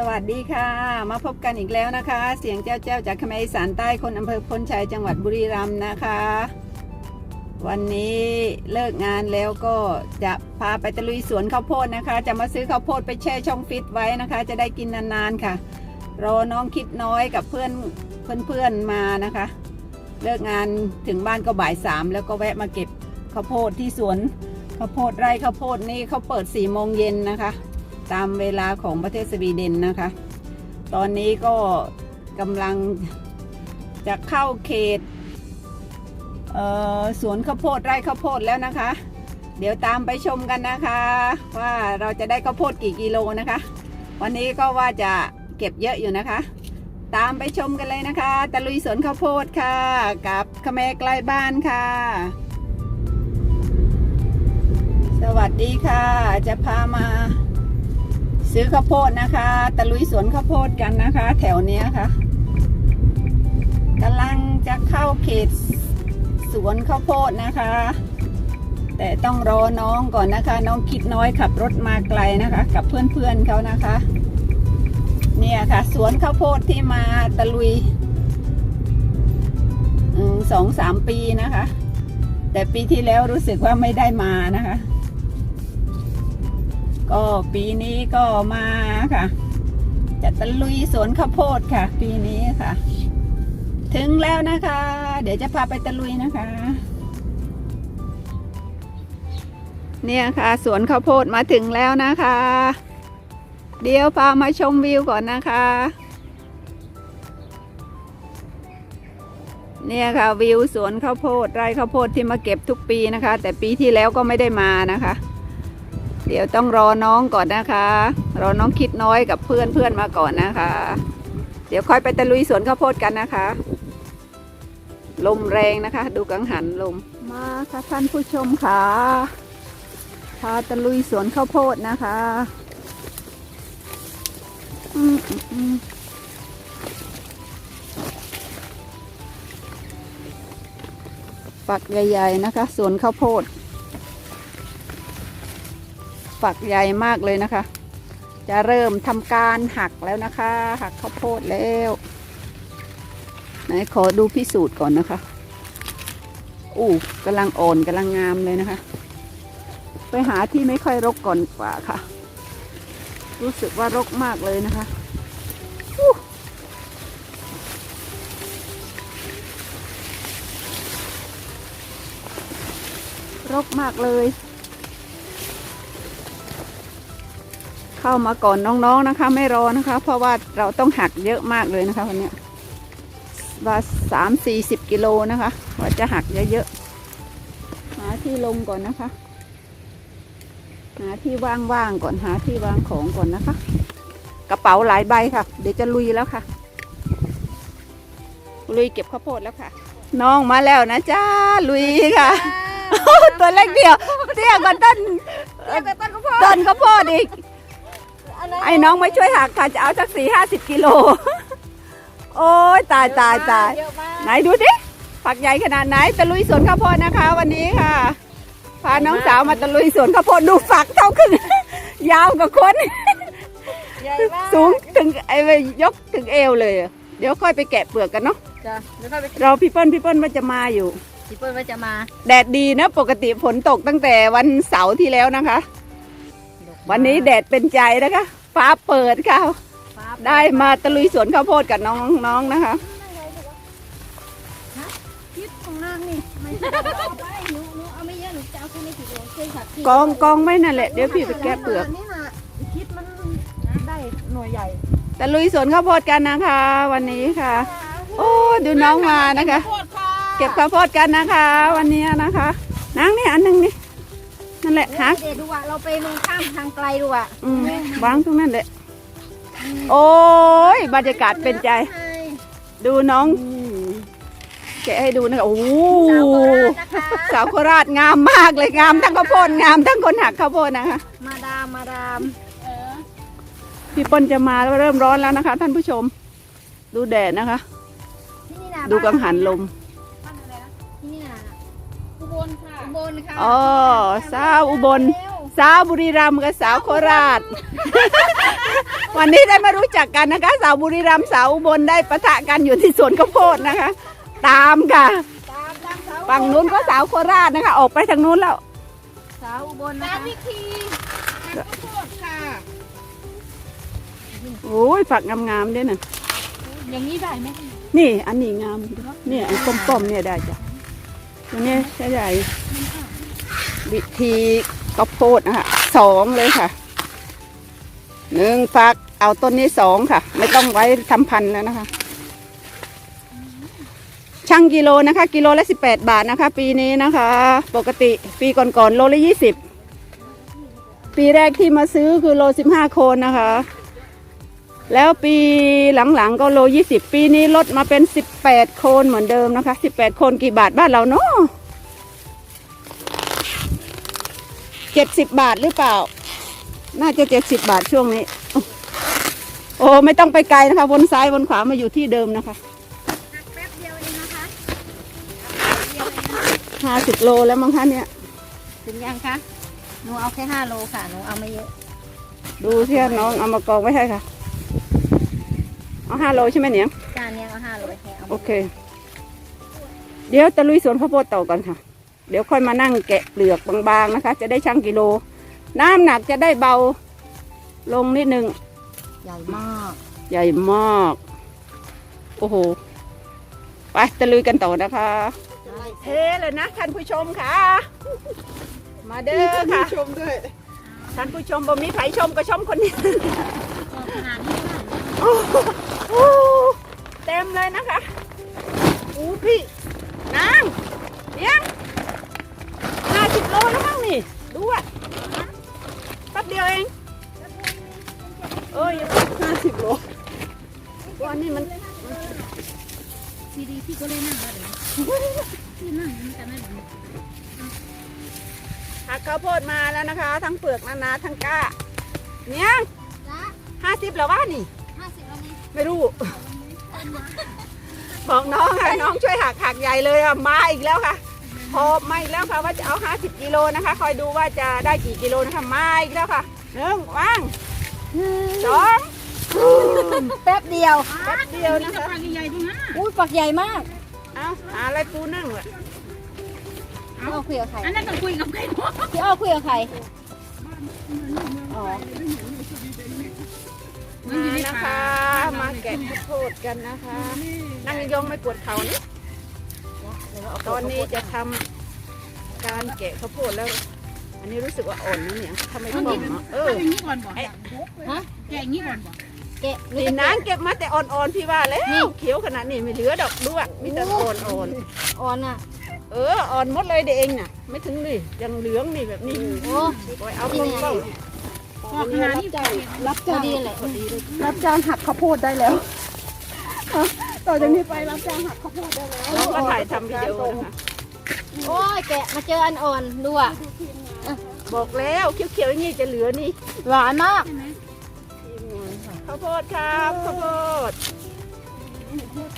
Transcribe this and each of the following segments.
สวัสดีค่ะ มาพบกันอีกแล้วนะคะ เสียงเจ้าเจ้าจากขมรอีสานใต้คนอำเภอพลชัยจังหวัดบุรีรัมย์นะคะ วันนี้เลิกงานแล้วก็จะพาไปตะลุยสวนข้าวโพดนะคะ จะมาซื้อข้าวโพดไปแช่ช่องฟิตไว้นะคะ จะได้กินนานๆค่ะ รอน้องคิดน้อยกับเพื่อนเพื่อนๆมานะคะ เลิกงานถึงบ้านก็บ่ายสามแล้วก็แวะมาเก็บข้าวโพดที่สวนข้าวโพดไร่ข้าวโพดนี่เขาเปิดสี่โมงเย็นนะคะ ตามเวลาของประเทศสวีเดนนะคะ ตอนนี้ก็กำลังจะเข้าเขตเสวนข้าวโพดไร่ข้าวโพดแล้วนะคะ เดี๋ยวตามไปชมกันนะคะ ว่าเราจะได้ข้าวโพดกี่กิโลนะคะ วันนี้ก็ว่าจะเก็บเยอะอยู่นะคะ ตามไปชมกันเลยนะคะตะลุยสวนข้าวโพดค่ะ กับขแมใกล้บ้านค่ะ สวัสดีค่ะจะพามา ซื้อข้าวโพดนะคะ ตะลุยสวนข้าวโพดกันนะคะ แถวเนี้ยค่ะกำลังจะเข้าเขตสวนข้าวโพดนะคะ แต่ต้องรอน้องก่อนนะคะ น้องคิดน้อยขับรถมาไกลนะคะ กับเพื่อนๆเขานะคะ เนี่ยค่ะ สวนข้าวโพดที่มาตะลุยสองสามปีนะคะ แต่ปีที่แล้วรู้สึกว่าไม่ได้มานะคะ ก็ปีนี้ก็มาค่ะ จะตะลุยสวนข้าวโพดค่ะ ปีนี้ค่ะ ถึงแล้วนะคะ เดี๋ยวจะพาไปตะลุยนะคะ เนี่ยค่ะ สวนข้าวโพดมาถึงแล้วนะคะ เดี๋ยวพามาชมวิวก่อนนะคะ เนี่ยค่ะวิวสวนข้าวโพดไร่ข้าวโพดที่มาเก็บทุกปีนะคะ แต่ปีที่แล้วก็ไม่ได้มานะคะ เดี๋ยวต้องรอน้องก่อนนะคะ รอน้องคิดน้อยกับเพื่อนเพื่อนมาก่อนนะคะ เดี๋ยวค่อยไปตะลุยสวนข้าวโพดกันนะคะ ลมแรงนะคะ ดูกังหันลมมาค่ะท่านผู้ชมค่ะพาตะลุยสวนข้าวโพดนะคะอืมอืมอืมฝักใหญ่ๆนะคะสวนข้าวโพด ฝักใหญ่มากเลยนะคะ จะเริ่มทำการหักแล้วนะคะ หักข้าวโพดแล้วไหนขอดูพิสูจน์ก่อนนะคะอู้กำลังอ่อนกำลังงามเลยนะคะ ไปหาที่ไม่ค่อยรกก่อนกว่าค่ะ รู้สึกว่ารกมากเลยนะคะอู้รกมากเลย เข้ามาก่อนน้องๆนะคะ ไม่รอนะคะ เพราะว่าเราต้องหักเยอะมากเลยนะคะวันเนี้ยว่าสามสี่สิบกิโลนะคะว่าจะหักเยอะๆหาที่ลงก่อนนะคะ หาที่ว่างๆก่อนหาที่วางของก่อนนะคะ กระเป๋าหลายใบค่ะ เดี๋ยวจะลุยแล้วค่ะ ลุยเก็บข้าวโพดแล้วค่ะ น้องมาแล้วนะจ้าลุยค่ะตัวเล็กเดียวเตี้ยกว่าต้นเรียกว่าต้นข้าวโพดต้นข้าวโพดอีกอันนั้น ไอ้น้องไม่ช่วยหักค่ะจะเอาสักสี่ห้าสิบกิโล โอ้ยตายตายตายเยอะมากไหนดูสิฝักใหญ่ขนาดไหนตะลุยสวนข้าวโพดนะคะ วันนี้ค่ะ พาน้องสาวมาตะลุยสวนข้าวโพดดูฝักเท่าครึ่งยาวกับคนใหญ่มากสูงถึงไอ้ยกถึงเอวเลยอะเดี๋ยวค่อยไปแกะเปลือกกันเนาะจ้ะแล้วก็ไปเราพี่เปิ้ลพี่เปิ้ลว่าจะมาอยู่พี่เปิ้ลว่าจะมา แดดดีนะปกติฝนตกตั้งแต่วันเสาร์ที่แล้วนะคะ วันนี้แดดเป็นใจนะคะ ฟ้าเปิดค่ะฟ้าได้มาตะลุยสวนข้าวโพดกับน้องๆนะคะ คิดของนางนี่ไม่ใช่เอาไปหนูหนูเอาไม่เยอะหนูจะเอาแค่ไม่กี่โลช่วยสักทีกองกองไว้นั่นแหละเดี๋ยวพี่ไปแกะเปลือก นี่น่ะคิดมันได้หน่วยใหญ่ตะลุยสวนข้าวโพดกันนะคะ วันนี้ค่ะ โอ้ดูน้องมานะคะโพดค่ะเก็บข้าวโพดกันนะคะ วันนี้นะคะนางนี่อันหนึงนี่ นั่นแหละหักเดี๋ยวดูอะเราไปมองข้ามทางไกลดูอะอืมวางตรงนั้นแหละ โอ้ยบรรยากาศเป็นใจ ดูน้อง แกะให้ดูนะคะโอ้โหสาวโคราชนะคะสาวโคราชงามมากเลยงามทั้งข้าวโพดงามทั้งคนหักข้าวโพดนะคะ มาดามมาดามเออพี่เปิ้ลจะมาแล้วเริ่มร้อนแล้วนะคะ ท่านผู้ชม ดูแดดนะคะที่นี่นะดูกังหันลม บลค่ะอุบลค่ะอ๋อสาวอุบล สาวบุรีรัมย์กับสาวโคราชควันนี้ได้มารู้จักกันนะคะ สาวบุรีรัมย์สาวอุบลได้ปะทะกันอยู่ที่สวนข้าวโพดนะคะ ตามค่ะตามตามเสาฝั่งนู้นก็สาวโคราชนะคะ ออกไปทางนู้นแล้ว สาวอุบลนะคะวิธีทำข้าวโพดค่ะโอ้ยฝักงามๆด้วยนะอย่างนี้ได้ไหมนี่อันนี้งามเนี่ยอันป้อมๆเนี่ยได้จ้ะ ตัวนี้ใช้ได้วิธีข้าวโพดนะคะสองเลยค่ะหนึ่งฝักเอาต้นนี้สองค่ะ ไม่ต้องไว้ทำพันธุ์แล้วนะคะช่างกิโลนะคะ กิโลละสิบแปดบาทนะคะ ปีนี้นะคะ ปกติปีก่อนๆโลละยี่สิบปีแรกที่มาซื้อคือโลสิบห้าโคนนะคะ แล้วปีหลังๆก็โลยี่สิบปีนี้ลดมาเป็นสิบแปดโคนเหมือนเดิมนะคะสิบแปดโคนกี่บาทบ้านเราเนาะเจ็ดสิบบาทหรือเปล่า น่าจะเจ็ดสิบบาทช่วงนี้ โอ้ไม่ต้องไปไกลนะคะวนซ้ายวนขวามาอยู่ที่เดิมนะคะแป๊บเดียวเองนะคะห้าสิบโลแล้วมั้งคะเนี่ยถึงยังคะหนูเอาแค่ห้าโลค่ะหนูเอาไม่เยอะ ดูเที่น้องเอามากองไว้ให้ค่ะ เอาห้าโลใช่ไหมเนี่ยจานเนี้ยเอาห้าโลแค่เอาโอเค เดี๋ยวตะลุยสวนข้าวโพดต่อกันค่ะ เดี๋ยวค่อยมานั่งแกะเปลือกบางๆนะคะ จะได้ชั่งกิโล น้ำหนักจะได้เบาลงนิดนึง ใหญ่มาก ใหญ่มาก โอ้โห ไปตะลุยกันต่อนะคะเทเลยนะท่านผู้ชมค่ะ มาเด้อค่ะชมด้วยท่านผู้ชมบ่มีไผชมก็ชมคนนี้ขนาดนี้โอ้โห เต็มเลยนะคะอู้พี่นางเลี้ยงห้าสิบโลแล้วมั้งนี่ ดูอะแป๊บเดียวเอง เอ้ยห้าสิบโลว่านี่มันซีดีพี่ก็เลยนั่งแล้วเดี๋ยวพี่นั่งมันจะไม่แบบนี้หักข้าวโพดมาแล้วนะคะ ทั้งเปลือกนานาทั้งก้า เนี่ยจ้าห้าสิบแล้วว่านี่ห้าสิบแล้วนี่ ไม่รู้ บอกน้องค่ะน้องช่วยหักหักใหญ่เลยอะมาอีกแล้วค่ะพอมาอีกแล้วค่ะว่าจะเอา 50กิโลนะคะ คอยดูว่าจะได้กี่กิโลนะคะมาอีกแล้วค่ะหนึ่งวางสองแป๊บเดียวแป๊บเดียวนะคะใหญ่ๆตรงนั้นอุ้ยฝักใหญ่มากเอาหาอะไรปูนึ่งเลยพี่อ้อคุยกับใครอันนั้นต้องคุยกับใครเนาะพี่อ้อคุยกับใครอ๋อ มานะคะ มาแกะข้าวโพดกันนะคะ นั่งยองๆไม่ปวดเข่านี่ตอนนี้จะทำการแกะข้าวโพดแล้ว อันนี้รู้สึกว่าอ่อนนะเนี่ยทำไมต้องต้กิมนอะเออทำอย่างนี้ก่อนบ่ฮะแกะอย่างนี้ก่อนบ่แกะนี่นางเก็บมาแต่อ่อนๆพี่ว่าแล้วเขียวขนาดนี้ไม่เหลือดอกด้วยมีแต่อ่อนอ่อนอะๆเอออ่อนหมดเลยเด็กเองน่ะ ไม่ถึงนี่ยังเหลืองนี่แบบนี้โอ้ โอ้ยเอาเข้าเข้า พอขนาดนี้แกะรับพอดีแหละรับจ้างหักข้าวโพดได้แล้วต่อจากนี้ไปรับจ้างหักข้าวโพดได้แล้วน้องก็ถ่ายทำวิดีโอนะคะโอ้ยแกะมาเจออันอ่อนดูอะบอกแล้วเขียวๆอย่างนี้จะเหลือนี่หวานมากข้าวโพดครับข้าวโพด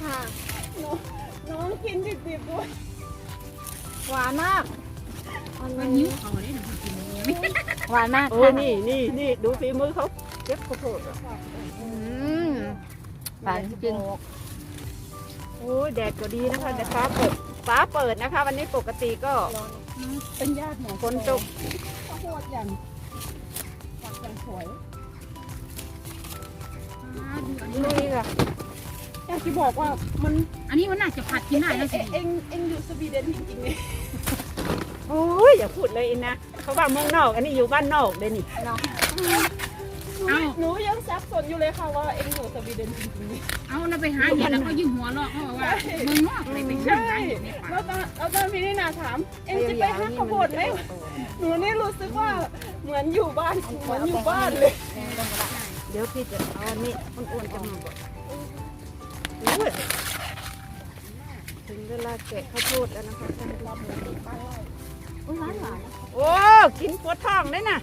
ค่ะน้องกินดิบๆด้วยหวานมากมันยิ้วเขาได้หนูกินอย่างนี้ หวานมากโอ้ยนี่นี่นี่ดูฝีมือเขาเก็บข้าวโพดอะอืมหวานจริงโอ้ยแดดก็ดีนะคะแต่ฟ้าเปิดฟ้าเปิดนะคะ วันนี้ปกติก็เป็นญาติหมอฝนตกข้าวโพดอย่างฝักอย่างสวยลุยค่ะอยากจะบอกว่ามันอันนี้มันน่าจะผัดกินได้แล้วสิเอ็งเอ็งอยู่สวีเดนจริงๆเลยโอ้ยอย่าพูดเลยอินนะ เขาว่าเมืองนอก อันนี้อยู่บ้านนอกเลยนี่เนาะเอาหนูยังซับสนอยู่เลยค่ะว่าเอ็งอยู่สวีเดนจริงๆเลยเอาเราไปหาเห็ดแล้วก็ยิ้มหัวเราะเขาบอกว่าเมืองนอกเลยไปหาใช่เห็ดในป่าแล้วตอนแล้วตอนพี่นี่นาถาม เอ็งจะไปหักข้าวโพดไหมหนูนี่รู้สึกว่าเหมือนอยู่บ้านเหมือนอยู่บ้านเลย เดี๋ยวพี่จะเอาอันนี้อ้วนๆจะมาบอกโอ้ยถึงเวลาแกะข้าวโพดแล้วนะคะท่านผู้ชมอุ้ยหวานหวาน โอ้กินปวดท้องได้น่ะ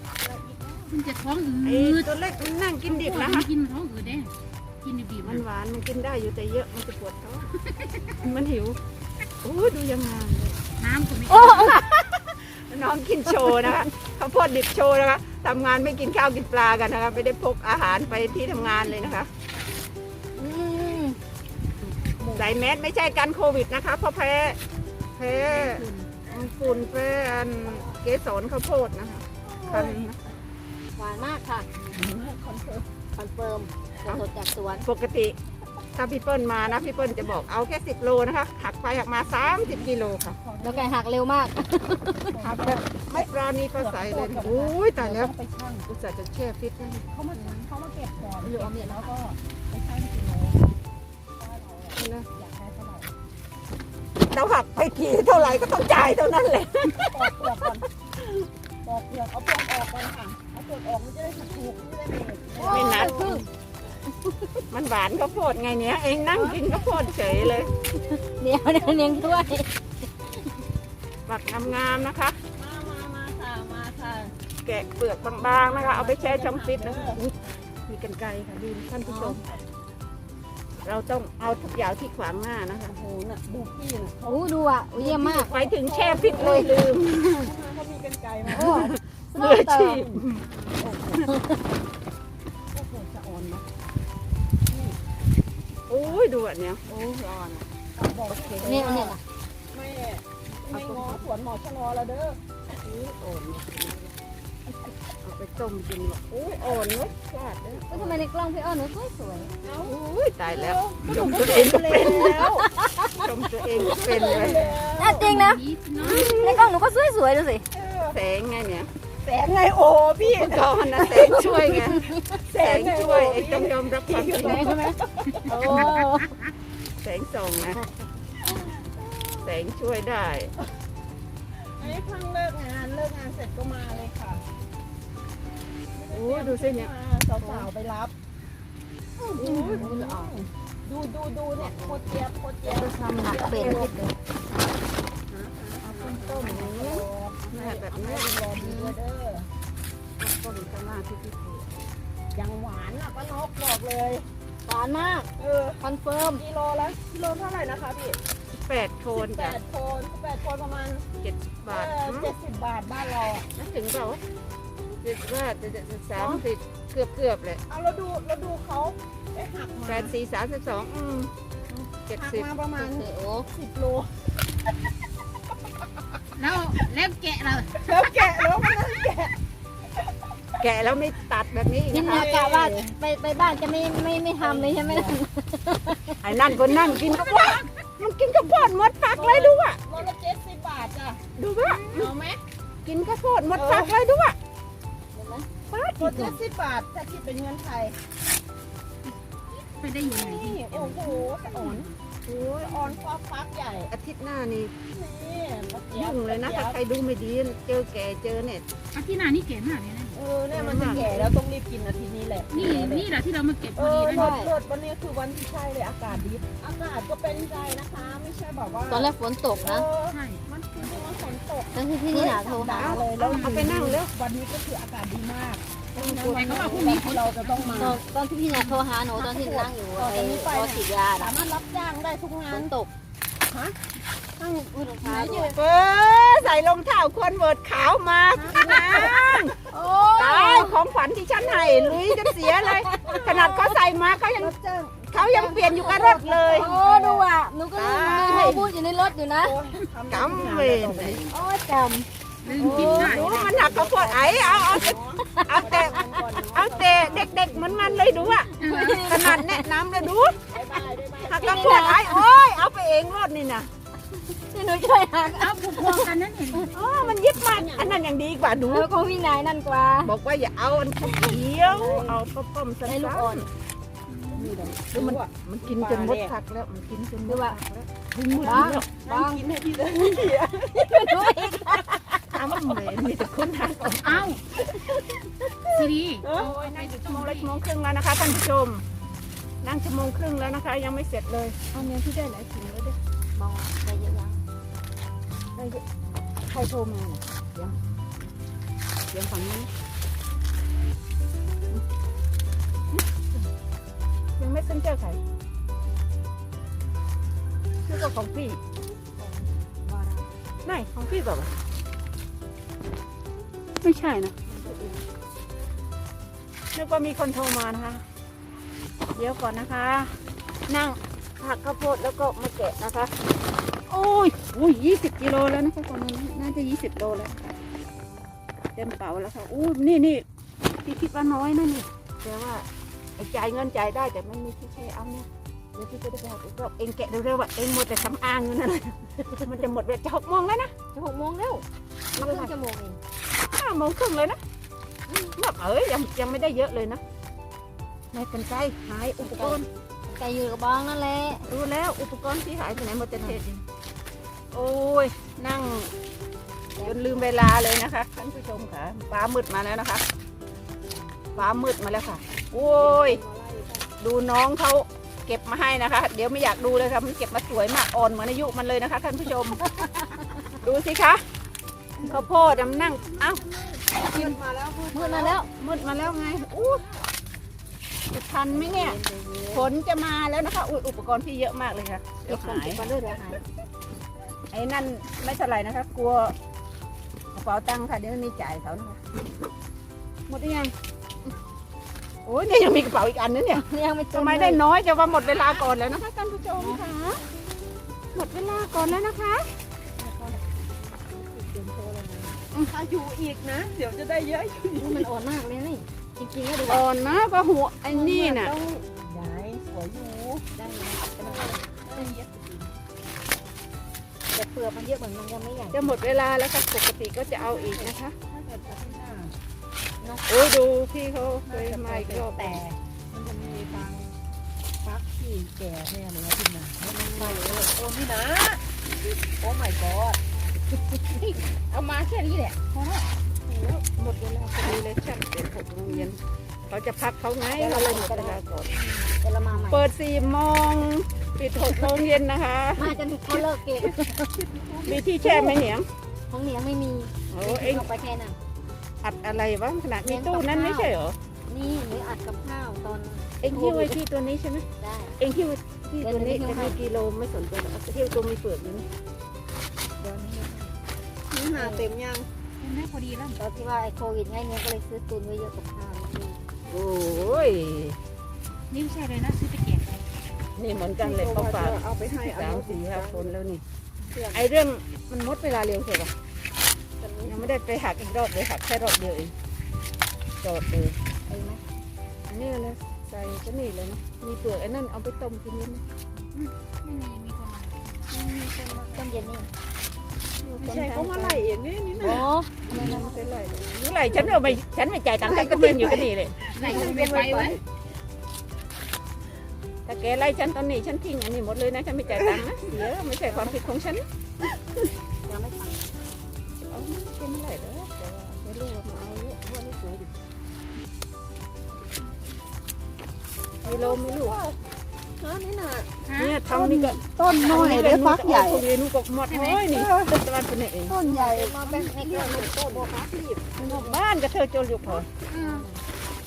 มันจะท้องไอ้อืดตัวเล็กมันนั่งกินดิบนะนะคะกินท้องอืดเด้กินดิบๆมัมันนหวานมันกินได้อยู่แต่เยอะมันจะปวดท้องมันหิวโอ้ดูยังงามเลยน้ำก็ไม่น้องกินโชว์นะคะข้าวโพดดิบโชว์นะคะทำงานไม่กินข้าวกินปลากันนะคะไม่ได้พกอาหารไปที่ทำงานเลยนะคะอืมใส่แมสไม่ใช่กันโควิดนะคะเพราะแพ้แพ้ฝุ่นแพ้อัน เกสรข้าวโพดนะคะคันนะหวานมากค่ะคอนเฟิร์มคอนเฟิร์มสดๆจากสวน ปกติถ้าพี่เปิ้ลมานะพี่เปิ้ลจะบอกเอาแค่สิบโลนะคะหักไปหักมาสามสิบกิโลค่ะแล้วไก่หักเร็วมากหักแบบไม่ปราณีประใสเลยโอ้ยตายแล้วอุตส่าห์จะแช่ฟิตนะเขามาเขามาเก็บก่อนหรือเอาเมียแล้วเนาะก็ไปชั่งกิโลนะอยากได้ เท่าไหร่เราหักไปกี่เท่าไหร่ก็ต้องจ่ายเท่านั้นเลยปอกเปลือกก่อนปอกเปลือกเอาเปลือกออกก่อนค่ะเอาเปลือกออกมันจะได้ถูกไม่ได้เม็ดไม่นัดมันหวานข้าวโพดไงเนี้ยเองนั่งกินข้าวโพดเฉยเลยเดี๋ยวเดี๋ยวเลี้ยงด้วยฝักงามๆนะคะ มามามาค่ะมาค่ะแกะเปลือกบางๆนะคะ เอาไปแช่ช่องฟิตนะคะอุ๊ยมีกันไกรค่ะดูท่านผู้ชม เราต้องเอาทุกอย่างที่ขวางหน้านะคะโอ้โหน่ะดูพี่น่ะโอ้ดูอะอุ๊ยเยี่ยมมากไปถึงแช่ฟิตเลยลืมเขามีกันไกลมาโอ้เมื่ออาชีพโอ้โหจะอ่อนเนาะโอ้ยดูอันเนี้ยโอ้ยร้อนบอกเก่งเนี่ยเนี่ยน่ะไม่ไม่งอสวนหมอชะลอแล้วเด้ออุ้ยอ่อนเอา ไปต้มกินหรอกอุ้ยอ่อนเว้ยพลาดเลยก็ทำไมในกล้องพี่อ้อนหนูสวยสวยอุ้ยตายแล้วชมตัวเองก็เป็นแล้วชมตัวเองก็เป็นเลยๆน่าจริงนะนี่เนาะในกล้องหนูก็สวยสวยๆดูสิแสงไงเนี่ยแสงไงโอ้พี่ก็มันนะแสงช่วยไงแสงช่วยเองต้องยอมรับความจริงใช่ไหมโอ้แสงส่องนะแสงช่วยได้อันนี้เพิ่งเลิกงานเลิกงานเสร็จก็มาเลยค่ะโอ้ยดูสิเนี่ยสาวๆไปรับดูดูดูเนี่ยโคตรเจี๊ยบโคตรเจี๊ยบทำหนักเป็นต้มอย่างนี้แม่แบบนี้รอดีเด้อต้มข้างหน้าที่พี่เทยังหวานอะป้านกบอกเลยหวานมากเออคอนเฟิร์มกิโลละกิโลเท่าไหร่นะคะพี่แปดโคนแปจ้ะดโคนแปดโคนประมาณเจ็ดสิบบาทเจ็ดสิบบาทบ้านเราอะน่าถึงเปล่า วะเจ็ดว่าจะจะสามสิบเกือบเกือบเลยเอาเราดูเราดูเขาไปหักมาแปดสี่สามสิบสองอืมเจ็ดหักสิบมาประมาณโอ้สิบโลแล้วแล้วแกะเราแล้วแกะแล้วมันนั่งแกะแกะแล้วไม่ตัดแบบนี้อีกพินนะคะนากะว่าไปไปบ้านจะไม่ไม่ไม่ทำเลยใช่ไหมไอ้นั่นก็นั่งกินข้าวโพดมันกินข้าวโพดหมดฝักเลยดูอะโลละเจ็ดสิบบาทจ้ะดูว่าเอาไหมกินข้าวโพดหมดฝักเลยดูอะเห็นไหม ป้าโลเจ็ดสิบบาทถ้าคิดเป็นเงินไทยไปได้ยังไงนี่โอ้โหสะอ่อนโอ้ยอ่อนฟ้าฟักใหญ่อาทิตย์หน้านี่นี่มะเขือยุ่งเลยนะถ้าใครดูไม่ดีเจอแก่เจอเนี่ยอาที่นานี่เก๋มากเลยนะเออเนี่ยมันจะแก่แล้วต้องรีบกินอาทิตย์นี้แหละนี่นี่แหละที่เรามาเก็บพเอออดีเลินะศเลิศวันนี้คือวันที่ใช่เลยอากาศดีอากาศก็เป็นใจนะคะ ไม่ใช่แบบว่าตอนแรกฝนตกเอนะอใช่ มันคือมันฝนตกแล้วที่ที่นี่หนาโทรหา เลยแล้วเอาไปนั่งเร็ววันนี้ก็คืออากาศดีมากแต่ก็ว่าพรุ่งนี้ฝนเราจะต้องมาตอนตอนที่พี่นาโทรหาหนูตอนที่นั่งอยู่ไอ้รถฉีดยาสามารถรับจ้างได้ทุกงาฝนนตกฮะตั้งมือรองไหนเท้าอยู่เออใส่รองเท้าควนเวิร์ดขาวมาพี่นางโอ้ตายของขวัญที่ฉันให้ลุยจะเสียเลย ขนาดเขาใส่มาเขายังรับจ้างเขายังเปลี่ยนอยู่กับรถเลยโอ้ดูอะหนูก็ลืมลืมพูดอยู่ในรถอยู่นะโอ้ยทำกำเวรโอ้จลื มกินได้ดูมันหนักข้าวโพดไอ้เอาเอาเอาแต่เอาแต่เด็กๆเหมือนมันเลยดูอะขนาดแนะนำเลยดูบ๊ายบายบ๊ายบายหักข้าวโพดไอ้โอ้ยเอาไปเองรถนี่นะำที่หนูช่วยหักเอาผูกพวงกันนั่นเองอ๋อมันยิบมาอันนั้นยังดีกว่าดูแล้วของพี่นายนั่นกว่า บอกว่าอย่าเอาอันเขียวเอาป้อมๆสั้นได้ลูกอ่อนๆคือมันมันกินจนหมดผักแล้วมันกินจนหมดผักแล้วบ้างนั่บ้างงกินให้พี่เลย ดูอีกอ้าวเหม็นมีแต่คนทานก่อนเอาซีดีโอ้ยนั่งอยู่ชั่วโมงละชั่วโมงครึ่งแล้วนะคะท่านผู้ชม นั่งชั่วโมงครึ่งแล้วนะคะ ยังไม่เสร็จเลยเอาเนี้ยที่ได้หลายถุงแล้วเด้อมองได้เยอะยังได้เยอะใครโทรมาเนี่ยเสียงเสียงฝั่งนี้ยังไม่เซ็นเจอร์ใครชื่อก็ของพี่ไหนของพี่แบบว่า ไม่ใช่นะนึกว่ามีคนโทรมานะคะ เดี๋ยวก่อนนะคะ นั่งหักข้าวโพดแล้วก็มาแกะนะคะ โอ้ยโอ้ยยี่สิบกิโลแล้วนะคะตอนนี้น่าจะยี่สิบโลแล้วค่ะเต็มเป๋าแล้วค่ะอู้นี่นี่พี่คิดว่าน้อยนะนี่แต่ว่าไอ้จ่ายเงินจ่ายได้แต่ไม่มีที่ใช้เอาเนี่ยเดี๋ยวพี่จะได้ไปหาอีกรอบเองแกะเร็วๆว่าเองหมดแต่สำอางอยู่นั่นแหละมันจะหมดเวลาจะหกโมงแล้วนะจะหกโมงแล้วมาครึ่งชั่วโมงเองห้าโมงครึ่งเลยนะแบบเอ้ยยังยังไม่ได้เยอะเลยนะไม่เป็นไรหายอุปกรณ์ไก่อยู่กับบ้องนั่นแหละรู้แล้วอุปกรณ์ที่หายไปไหนหมดแต่เทศนี่โอ้ยนั่งจนลืมเวลาเลยนะคะท่านผู้ชมค่ะฟ้ามืดมาแล้วนะคะฟ้ามืดมาแล้วค่ะ โอ้ย ดูน้องเขาเก็บมาให้นะคะ เดี๋ยวไม่อยากดูเลยค่ะมันเก็บมาสวยมากอ่อนเหมือนอายุมันเลยนะคะท่านผู้ชม ดูสิคะ ข้าวโพดอะมันนั่งเอ้ามืดมาแล้วมืดมืดมาแล้วมืดมาแล้วไงอู้จะทันไหมเนี่ยฝนจะมาแล้วนะคะอุยอุปกรณ์พี่เยอะมากเลยค่ะเดี๋เก็ยวบก่อนหายเก็บก่อนเลยเดี๋ยวหายไอ้นั่นไม่เท่าไหร่นะคะ กลัวกระเป๋าตังค์ค่ะเดี๋ยวมีจ่ายเขานะคะหมดหรือยังโอ้ยเนี่ยยังมีกระเป๋าอีกอันนึงเนี่ยยังไม่จทำไมได้น้อยจะว่าหมดเวลาก่อนแล้วนะคะท่านผู้ชมค่ะหมดเวลาก่อนแล้วนะคะ ถ้าอยู่อีกนะ เดี๋ยวจะได้เยอะอยู่นี่มันอ่อนมากเลยนี่จริงๆก็ดูอ่อนนะก็หัวไอ้นี่น่ะต้องย้ายสวยอยู่ได้นะแต่เปลือกมันเยอะเหมือนมันยังไม่ใหญ่จะหมดเวลาแล้วค่ะปกติก็จะเอาอีกนะคะถ้าเกิดอาทิตย์หน้าโอ้ยดูพี่เขาเคยมาอีกรอบแต่มันจะมีบางฟักที่แก่เนี่ยหรือว่าที่หนาไม่ไม่ไม่โอ้พี่นะโอ้ my god เอามาแค่นี้แหละหมดเวลาพอดีเลยช่างเป็นหกโมงเย็นเขาจะพักเขาไงเราเลยหมดเวลาก่อนเดี๋ยวเรามาใหม่ เปิดสี่โมงปิดหกโมงเย็นนะคะ มาจนถึงเขาเลิกเก็บมีที่แช่ไหมเหนียงของเหนียงไม่มีโอ้เอ็งเอาไปแค่นั้นอัดอะไรวะขนาดมีตู้นั้นไม่ใช่เหรอ นี่หรืออัดกับข้าวตอนเอ็งหิ้วไว้ที่ตัวนี้ใช่ไหมได้ เอ็งหิ้วไว้ที่ตัวนี้เดี๋ยวจะเดี๋ยวมีกิโลไม่สนใจหรอกเอาหิ้วตัวมีเปลือกอยู่นี่นี่ หาเต็มยังเห็นไหมพอดีแล้วตอนที่ว่าไอ้โควิดไงเนี่ยก็เลยซื้อตุนไว้เยอะกับข้าวนี่โอ้ยนี่ไม่ใช่เลยนะซื้อไปแกะไปนี่เหมือนกันเลยเขาฝากเอาไปให้สามสี่ห้าคนแล้วนี่ไอเรื่องมันหมดเวลาเร็วใช่ปะยังไม่ได้ไปหักอีกรอบเลยหักแค่รอบเดียวเองจอดเลยเห็นไหมอันนี้เลยใส่ก็นี่เลยเนาะมีเปลือกไอ้นั่นเอาไปต้มกินนี่นะไม่มีมีคนมาต้นเย็นนี่ ไม่ใช่เขามาไล่เองนี่นี่โอ้นะทำไมมันเป็นไรรู้ไรฉันเอาไปฉันไม่จ่ายตังค์ฉันก็ทิ้งอยู่กันนี่เลยไหนจะเป็นไปไว้ถ้าแกไล่ฉันตอนนี้ฉันทิ้งอันนี้หมดเลยนะฉันไม่จ่ายตังค์นะเสียไม่ใช่ความผิดของฉันยังไม่ฟังเอาเป็นไรเด้อแต่ว่าไม่รู้ว่ามาเอาเยอะว่าไม่สวยดิกิโลไม่รู้ ฮะนี่น่ะเนี่ยทำนี่ก็ต้นน้อยเดี๋ยวฟักใหญ่ทุเรียนนูก็หมดน้อยนี่ตะวันเป็นเองต้นใหญ่มาเป็นในเครื่องมันต้นฟักรีบบ้านก็เธอจนอยู่พอ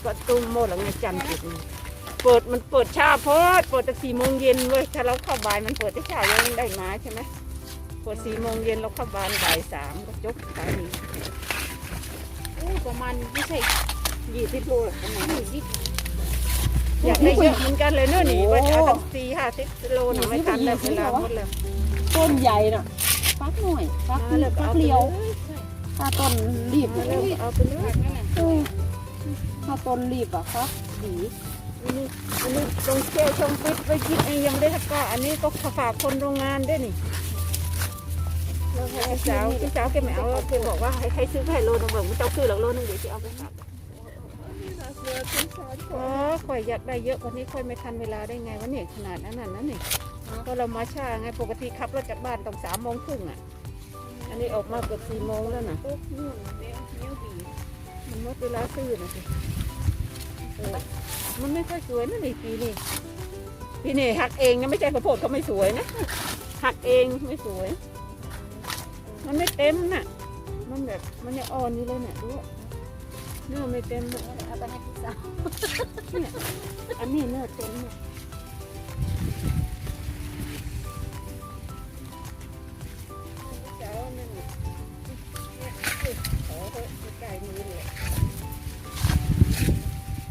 ก็ตุ้มโมหลังในจันทร์ปิดนี่เปิดมันเปิดช้าโพอดเปิดแต่สี่โมงเย็นเว้ยถ้าเราเข้าบ่ายมันเปิดได้เช้ายังได้มาใช่ไหมเปิดสี่โมงเย็นเราเข้าบ้านบ่ายสามก็จบสายนี้อู้ประมาณไม่ใช่ยี่สิบโลละประมาณยี่สิบ อยากได้เยอะเหมือนกันเลยเนอะนี่ว่าจะเอาตั้งสี่ห้าสิบโลน่ะไม่ทันแล้วเวลาหมดแล้วต้นใหญ่น่ะฟักหน่อยฟักมาแล้วก็ฟัเอากไปเลีเลยวยถ้าต้นรีบมานะแล้วก็เอาไปเลยนั่นน่ะเออถ้าต้นรีบอะฟักดีอันนี้อันนี้ตรงเจ้ชงปิดไว้กินเองยังไม่ได้ทักก็อันนี้ก็ฝากคนโรงงานด้วยนี่พี่สาวพี่สาวแกไม่เอาแกบอกว่าให้ใครซื้อให้โลนึงบอกว่าเจ้าซื้อหลักโลนึงเดี๋ยวจะเอาไปฝาก อ๋อข่อยอยากได้เยอะกว่านี้ข่อยไม่ทันเวลาได้ไงวะเนี่ยขนาดนั้นน่ะนั่นนี่ก็เรามาช้าไงปกติขับรถจากบ้านต้องสามโมงครึ่งอะ อันนี้ออกมาเกือบสี่โมงแล้วนะมันหมดเวลาซื้อนะสิเออมันไม่ค่อยสวยนะนี่ปีนี้ปีนี้หักเองนะไม่ใช่ข้าวโพดเขาไม่สวยนะ หักเองไม่สวย มันไม่เต็มน่ะ มันแบบมันยังอ่อนอยู่เลยเนี่ยดูอะ เนื้อไม่เต็มน่ะเอาไปให้พี่สาวเนี่ยอันนี้เนื้อเต็มเนี่ยเจ้านั่นเนี่ยเอ้ยขอเถอะใกล้มือเลย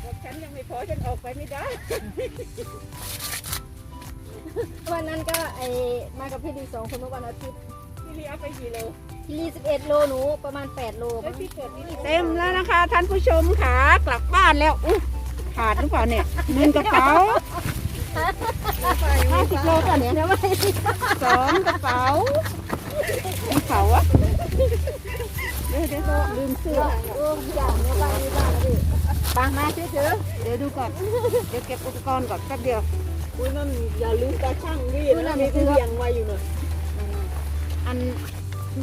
ก็ฉันยังไม่พอฉันออกไปไม่ได้ วันนั้นก็ไอมากับพี่ดีสองคนเมื่อวันอาทิตย์พี่ลีเอาไปกี่โล พี่ลีสิบเอ็ดโลหนูประมาณแปดโลแล้วมั้งพี่เกิดนี่เต็มแล้วนะคะ ท่านผู้ชมขากลับบ้านแล้วอุ๊ยขาดหรือเปล่าเนี่ยเงินกระเป๋าห้าสิบโลป่ะเนี่ยเดี๋ยวไม่สองกระเป๋ามีเขาอะเดี๋ยวเดี๋ยวลืมเสื้อโอ้ยอย่างเนี้ยบ้านนี้บ้านนะพี่ปังมาเฉยๆเดี๋ยวดูก่อนเดี๋ยวเก็บอุปกรณ์ก่อนแป๊บเดียวอุ้ยนั่นอย่าลืมตาช่างดินะมีที่เลี้ยงไว้อยู่หน่อยอัน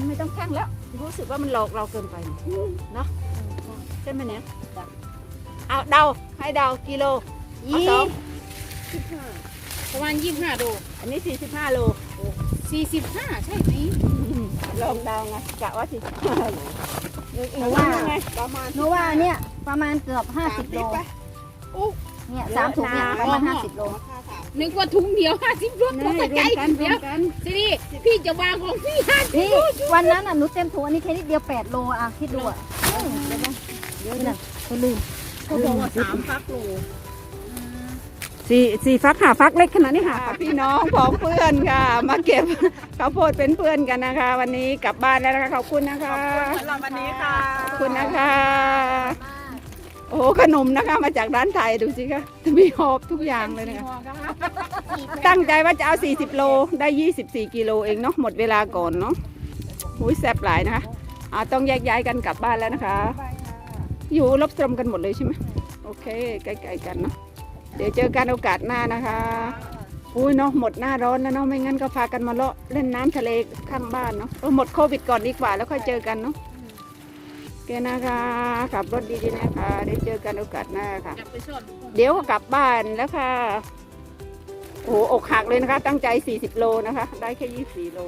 ไม่ต้องแข่งแล้ว รู้สึกว่ามันหลอกเราเกินไปเนาะใช่ไหมเนี่ยเอาเดาให้เดากิโลเอาสองประมาณยี่สิบห้าโลอันนี้45โลสี่สิบห้าใช่ไหมลองเดาไงกะว่า45โลหนูว่าไงประมาณหนูว่าเนี่ยประมาณเกือบห้าสิบโลไปเนี่ยสามถุงเนี่ยประมาณห้าสิบโลค่าถาม นึกว่าถุงเดียวห้าสิบโลนี่รวมใจกันรเดีวยวมกันสิริพี่จะวางของพี่ห้าสิบนี่วันนั้นอะหนูเต็มถุงอันนี้แค่นิดเดียวแปดโลอะคิดดูอะเดี๋ยวนะเดี๋ยวนะไปลืมเขาบอกว่าสามพักโลสี่สี่ฟักหาฟักเล็กขนาดนี้ค่ะพี่น้องของเพื่อนค่ะ มาเก็บข้าวโพดเป็นเพื่อนกันนะคะ วันนี้กลับบ้านแล้วนะคะขอบคุณนะคะสำหรับวันนี้ค่ะขอบคุณนะคะโอ้โหขนมนะคะมาจากร้านไทยดูสิคะมีหอบทุกอย่างเลยนะคะตั้งใจว่าจะเอา 40 โลได้ 24 กิโลเองเนาะหมดเวลาก่อนเนาะหุยแซ่บหลายนะคะอ่าต้องแยกย้ายกันกลับบ้านแล้วนะคะ อยู่รบตรมกันหมดเลยใช่ไหมโอเคใกล้ๆกันเนาะเดี๋ยวเจอกันโอกาสหน้านะคะอุ้ยเนาะหมดหน้าร้อนแล้วเนาะไม่งั้นก็พากันมาเลาะเล่นน้ำทะเลข้างบ้านเนาะเออหมดโควิดก่อนดีกว่าแล้วค่อยเจอกันเนาะโอ เคนะคะขับรถดีๆนะคะเดี๋ยวเจอกันโอกาสหน้าค่ะจะไปซ่อนเดี๋ยวก็กลับบ้านแล้วค่ะโอ้โหอกหักเลยนะคะ ตั้งใจ 40 โลนะคะ ได้แค่ 24 โล